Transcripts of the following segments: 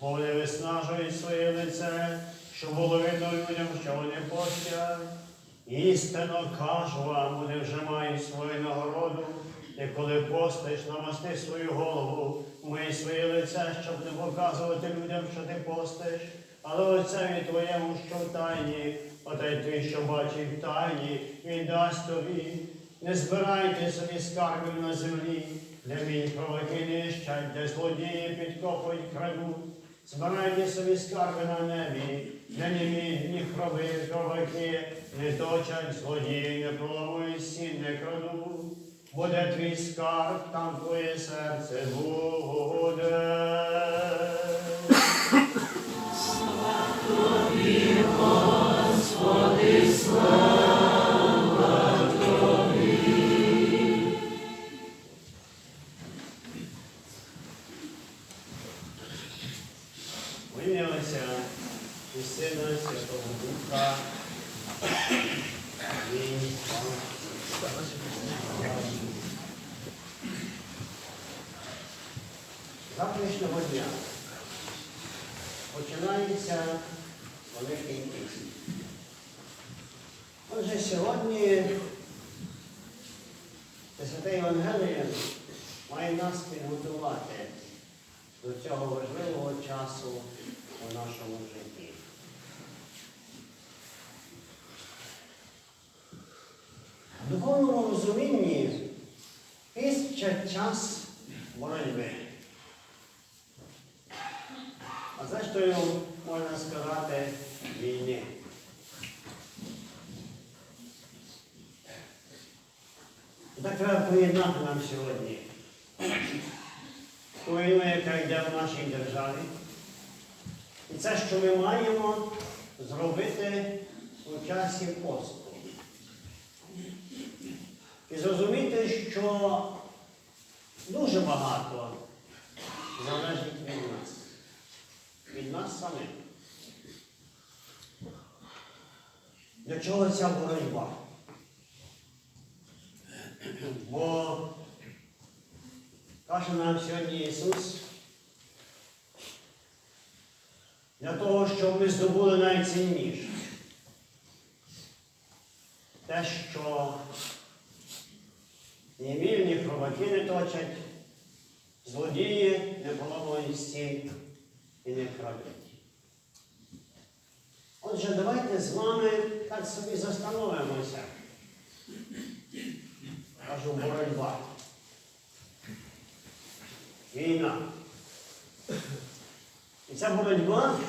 бо вони виснажують своє лице, щоб було видно людям, що вони постять. Істинно кажу вам, вони вже мають свою нагороду, і коли постиш, намасти свою голову, мий своє лице, щоб не показувати людям, що ти постиш, але отцеві твоєму, що в тайні, отець твій, що бачить в тайні, він дасть тобі. Не збирайте собі скарбів на землі, де мій провоки нищать, де злодії підкопують крадуть. Збирайте собі скарби на небі, де ні мій, ні хроби, кроваки, не точать злодії, не проламують сін, не крадуть. Буде твій скарб, там твоє серце буде. В Завтрашнього дня починається Великий Піст. Отже, сьогодні Святе Євангеліє має нас підготувати до цього важливого часу у нашому житті. В духовному розумінні піст час боротьби. А зрештою, можна сказати, війни. І так треба поєднати нам сьогодні ту війну, яка йде в нашій державі. І це, що ми маємо зробити у часі посту. І зрозуміти, що дуже багато залежить від нас, від нас самих. Для чого ця боротьба? Бо каже нам сьогодні Ісус, для того, щоб ми здобули найцінніше. Те, що ні міль, ні хробаки не точать, злодії не поламують стін і не крадуть. Отже, давайте з вами так собі застановимося. Кажу, боротьба. Війна. І ця боротьба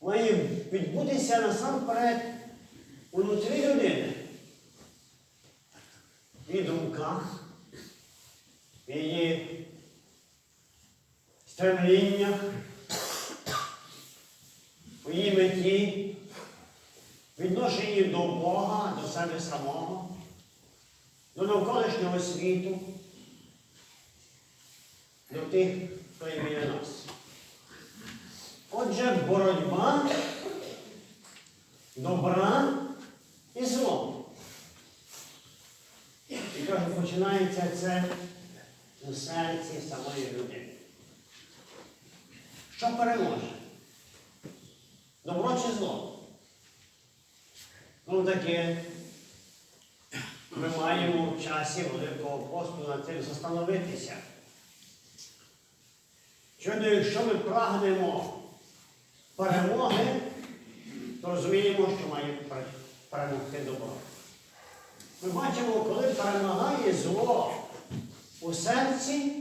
має відбутися насамперед унутрі людини. В її думках, в її стремліннях, у її меті, відношенні до Бога, до себе самого, до навколишнього світу, до тих, хто є біля нас. Отже, боротьба добра і злом. І каже, починається це у серці самої людини. Що переможе? Добро чи зло? Ну таке ми маємо в часі Великого посту над цим застановитися. Щодо, якщо ми прагнемо перемоги, то розуміємо, що має пер- перемогти добро. Ми бачимо, коли перемагає зло у серці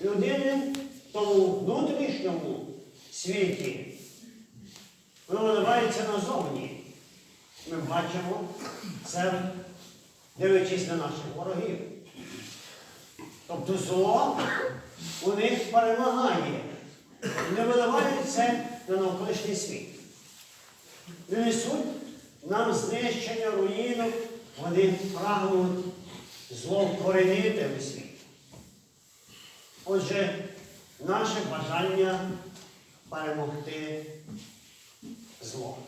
людини тому внутрішньому світі, воно виливається назовні. Ми бачимо це, дивлячись на наших ворогів. Тобто зло у них перемагає. Не виливають це на навколишній світ. Не несуть нам знищення, руїну, вони прагнуть зло вкоренити у світ. Отже, наше бажання перемогти зло.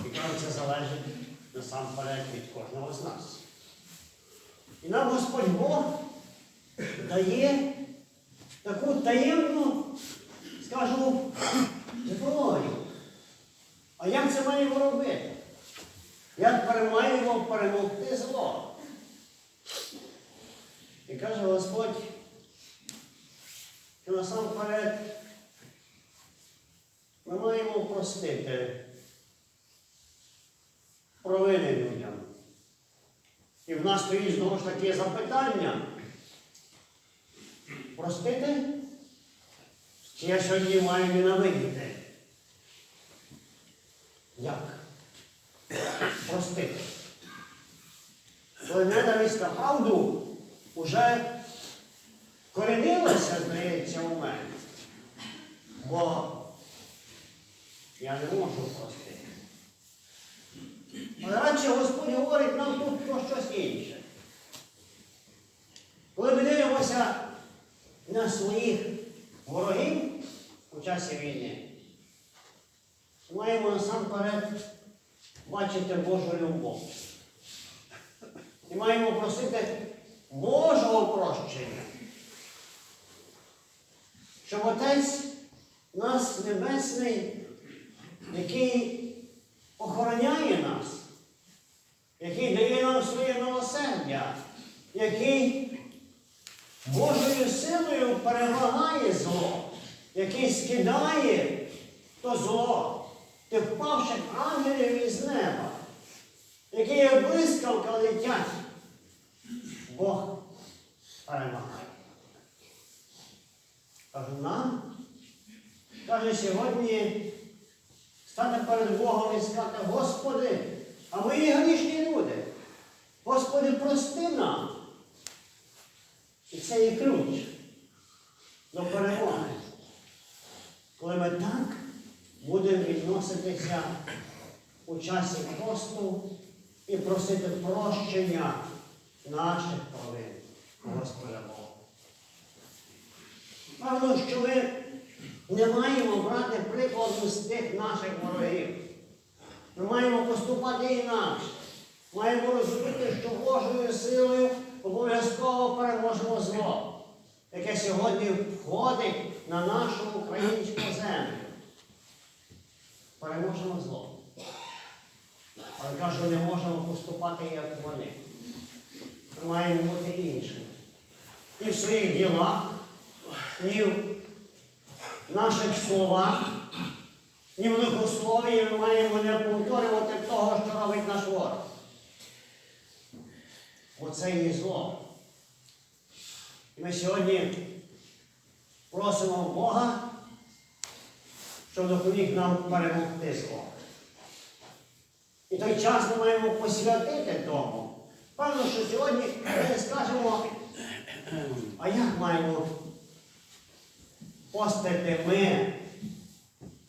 І кажуть, це залежить насамперед від кожного з нас. І нам Господь Бог дає таку таємну, скажу, зброю. А як це маємо робити? Як маємо перемогти зло? І каже Господь, що насамперед ми маємо простити провини. І в нас стоїть знову ж таки запитання. Простити? Чи я сьогодні маю ненавидіти? Як? Простити. Коли ненависть на правду вже коренилася, здається, у мене. Бо я не можу простити. Але радше Господь говорить нам тут про щось інше. Коли ми дивимося на своїх ворогів у часі війни, маємо насамперед бачити Божу любов. І маємо просити Божого прощення. Щоб Отець нас Небесний, який охороняє нас, який дає нам своє милосердя, який Божою силою перемагає зло, який скидає то зло, тих впавших ангелів із неба, які як блискавка летять. Бог перемагає. Кажу нам, каже сьогодні стати перед Богом і сказати, Господи, а ми грішні люди. Господи, прости нам. І це є ключ до перемоги. Коли ми так будемо відноситися у часі посту і просити прощення наших провин у Господа Бога. Певно, що ми не маємо брати прикладу з тих наших ворогів. Ми маємо поступати інакше. Маємо розуміти, що Божою силою обов'язково переможемо зло, яке сьогодні входить на нашу українську землю. Переможемо зло. Але кажу, не можемо поступати, як вони. Ми маємо бути іншими. І в своїх ділах, і в наших словах, ні в лихословії ми маємо не повторювати того, що робить наш ворог. Бо це є зло. І ми сьогодні просимо Бога, щоб допоміг нам перемогти зло. І той час ми маємо посвятити тому. Певно, що сьогодні ми скажемо, а як маємо постити ми,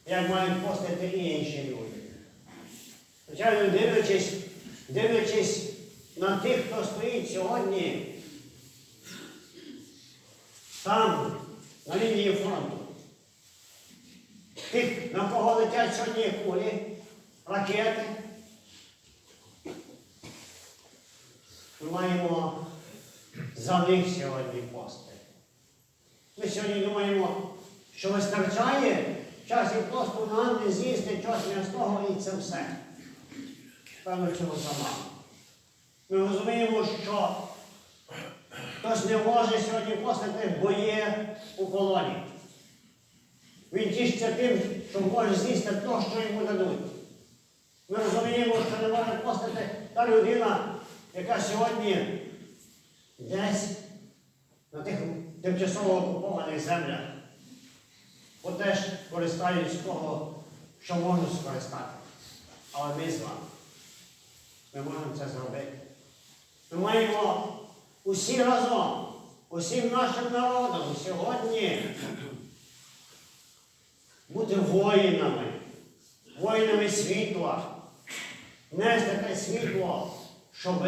як мають постити інші люди. Звичайно, дивлячись, дивлячись на тих, хто стоїть сьогодні там, на лінії фронту, тих, на кого летять сьогодні кулі, ракети. Ми маємо за них сьогодні постити. Сьогодні думаємо, що вистачає в часі посту нам не з'їсти щось м'ясного і це все. Певно, цього замало. Ми розуміємо, що хтось не може сьогодні постити, бо є у полоні. Він тішиться тим, що може з'їсти те, що йому дадуть. Ми розуміємо, що не може постити та людина, яка сьогодні десь на тих тимчасово окупованих землях, бо теж користаються з того, що можуть скористати. Але ми з вами. Ми можемо це зробити. Ми маємо усі разом, усім нашим народом сьогодні бути воїнами, воїнами світла, нести те світло, щоб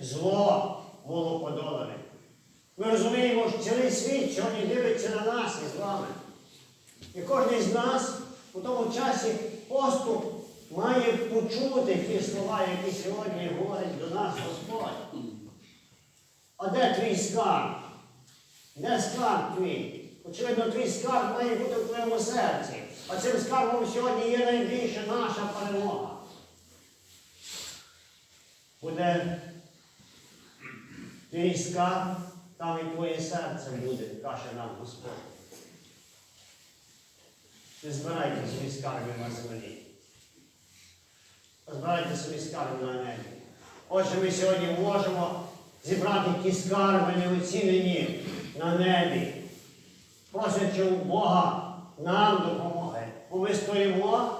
зло було подолане. Ми розуміємо, що цілий світ сьогодні дивиться на нас із вами. І кожен з нас у тому часі посту має почути ті слова, які сьогодні говорить до нас Господь. А де твій скарб? Де скарб твій? Очевидно, твій скарб має бути в твоєму серці. А цим скарбом сьогодні є найбільша наша перемога. Буде твій скарб, там і твоє серце буде, каже нам Господь. Не збирайте собі скарби на землі. Збирайте собі скарби на небі. Отже, ми сьогодні можемо зібрати ті скарби неоцінені на небі, просячи у Бога нам допомоги. Бо ми стоїмо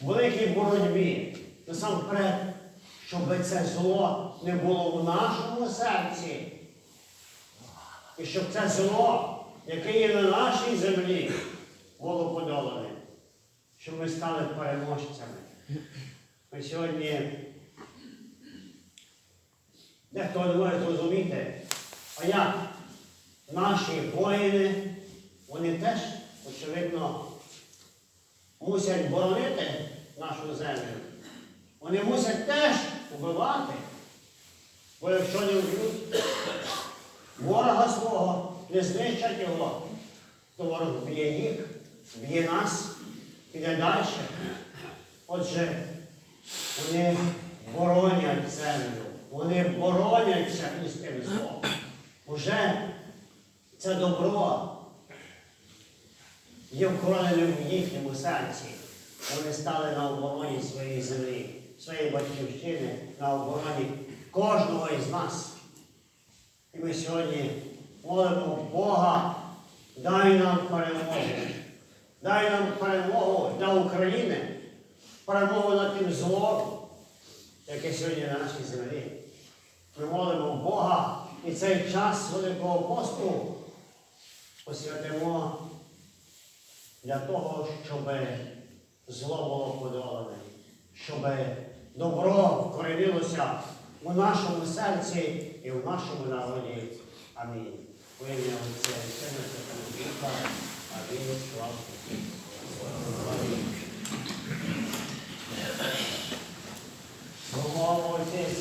в великій боротьбі. Насамперед, щоб це зло не було в нашому серці. І щоб це зло, яке є на нашій землі, було подолане. Щоб ми стали переможцями. Ми сьогодні дехто не може зрозуміти, а як наші воїни, вони теж, очевидно, мусять боронити нашу землю. Вони мусять теж вбивати. Бо якщо не вб'ють ворога свого, не знищать його, то ворог б'є їх, б'є нас, піде далі. Отже, вони боронять землю, вони бороняться із тим злом. Уже це добро є вкорененим в їхньому серці. Вони стали на обороні своєї землі, своєї батьківщини, на обороні кожного із нас. І ми сьогодні молимо Бога, дай нам перемогу. Дай нам перемогу для України, перемогу над тим злом, яке сьогодні на нашій землі. Ми молимо Бога і цей час Великого посту посвятимо для того, щоб зло було подолане, щоб добро вкоренилося у нашому серці і в нашому народі. Амінь. У ім'я Отця і Сина Святого Духа. Амінь. Слава Богу. Слово Отець.